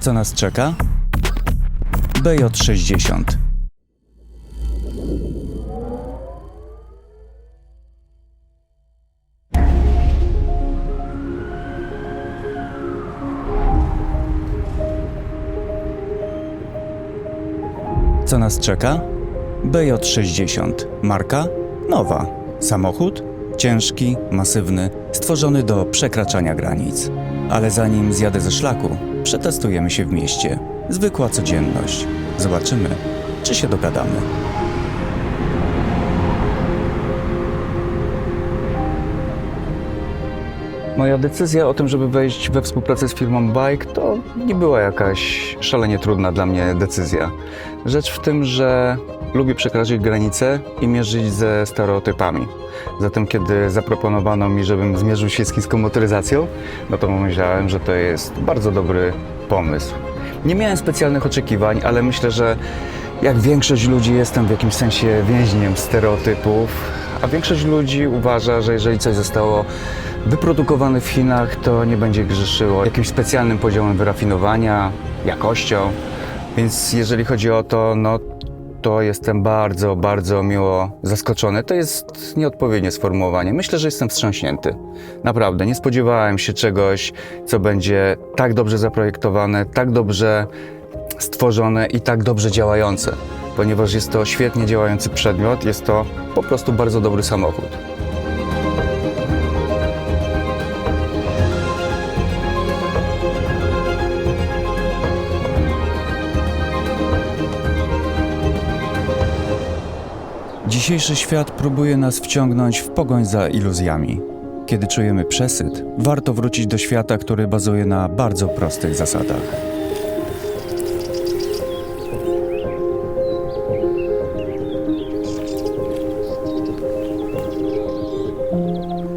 Co nas czeka? BJ60. Co nas czeka? BJ60. Marka? Nowa. Samochód? Ciężki, masywny, stworzony do przekraczania granic. Ale zanim zjadę ze szlaku, przetestujemy się w mieście. Zwykła codzienność. Zobaczymy, czy się dogadamy. Moja decyzja o tym, żeby wejść we współpracę z firmą Bike, to nie była jakaś szalenie trudna dla mnie decyzja. Rzecz w tym, że lubię przekraczać granice i mierzyć ze stereotypami. Zatem, kiedy zaproponowano mi, żebym zmierzył się z chińską motoryzacją, no to myślałem, że to jest bardzo dobry pomysł. Nie miałem specjalnych oczekiwań, ale myślę, że jak większość ludzi jestem w jakimś sensie więźniem stereotypów, a większość ludzi uważa, że jeżeli coś zostało wyprodukowane w Chinach, to nie będzie grzeszyło jakimś specjalnym poziomem wyrafinowania, jakością. Więc jeżeli chodzi o to, no to jestem bardzo, bardzo miło zaskoczony. To jest nieodpowiednie sformułowanie. Myślę, że jestem wstrząśnięty. Naprawdę, nie spodziewałem się czegoś, co będzie tak dobrze zaprojektowane, tak dobrze stworzone i tak dobrze działające. Ponieważ jest to świetnie działający przedmiot, jest to po prostu bardzo dobry samochód. Dzisiejszy świat próbuje nas wciągnąć w pogoń za iluzjami. Kiedy czujemy przesyt, warto wrócić do świata, który bazuje na bardzo prostych zasadach.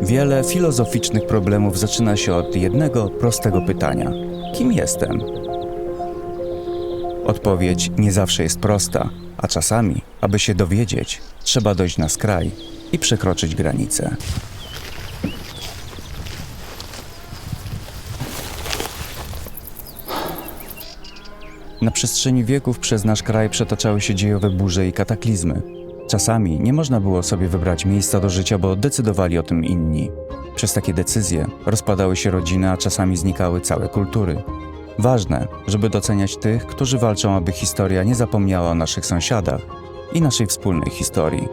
Wiele filozoficznych problemów zaczyna się od jednego prostego pytania: kim jestem? Odpowiedź nie zawsze jest prosta, a czasami, aby się dowiedzieć, trzeba dojść na skraj i przekroczyć granicę. Na przestrzeni wieków przez nasz kraj przetaczały się dziejowe burze i kataklizmy. Czasami nie można było sobie wybrać miejsca do życia, bo decydowali o tym inni. Przez takie decyzje rozpadały się rodziny, a czasami znikały całe kultury. Ważne, żeby doceniać tych, którzy walczą, aby historia nie zapomniała o naszych sąsiadach i naszej wspólnej historii.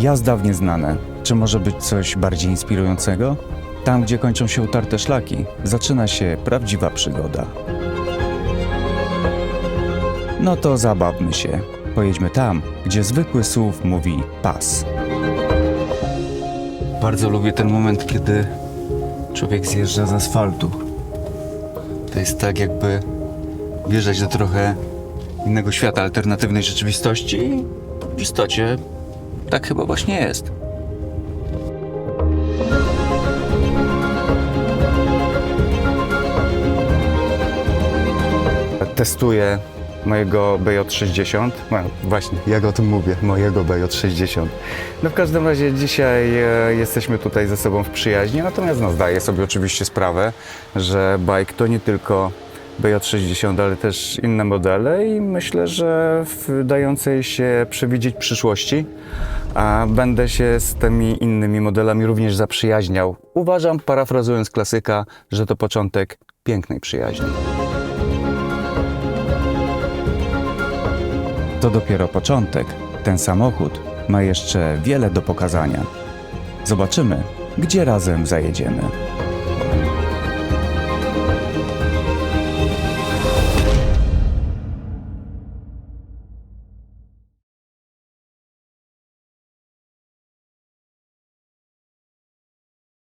Jazda w nieznane. Czy może być coś bardziej inspirującego? Tam, gdzie kończą się utarte szlaki, zaczyna się prawdziwa przygoda. No to zabawmy się. Pojedźmy tam, gdzie zwykły słów mówi pas. Bardzo lubię ten moment, kiedy człowiek zjeżdża z asfaltu. To jest tak, jakby wjeżdżać do trochę innego świata, alternatywnej rzeczywistości. i W istocie tak chyba właśnie jest. Testuję mojego BJ60. No, właśnie, jak o tym mówię, mojego BJ60. No w każdym razie dzisiaj e, jesteśmy tutaj ze sobą w przyjaźni, natomiast no, zdaję sobie oczywiście sprawę, że bike to nie tylko BJ60, ale też inne modele i myślę, że w dającej się przewidzieć przyszłości a będę się z tymi innymi modelami również zaprzyjaźniał. Uważam, parafrazując klasyka, że to początek pięknej przyjaźni. To dopiero początek. Ten samochód ma jeszcze wiele do pokazania. Zobaczymy, gdzie razem zajedziemy.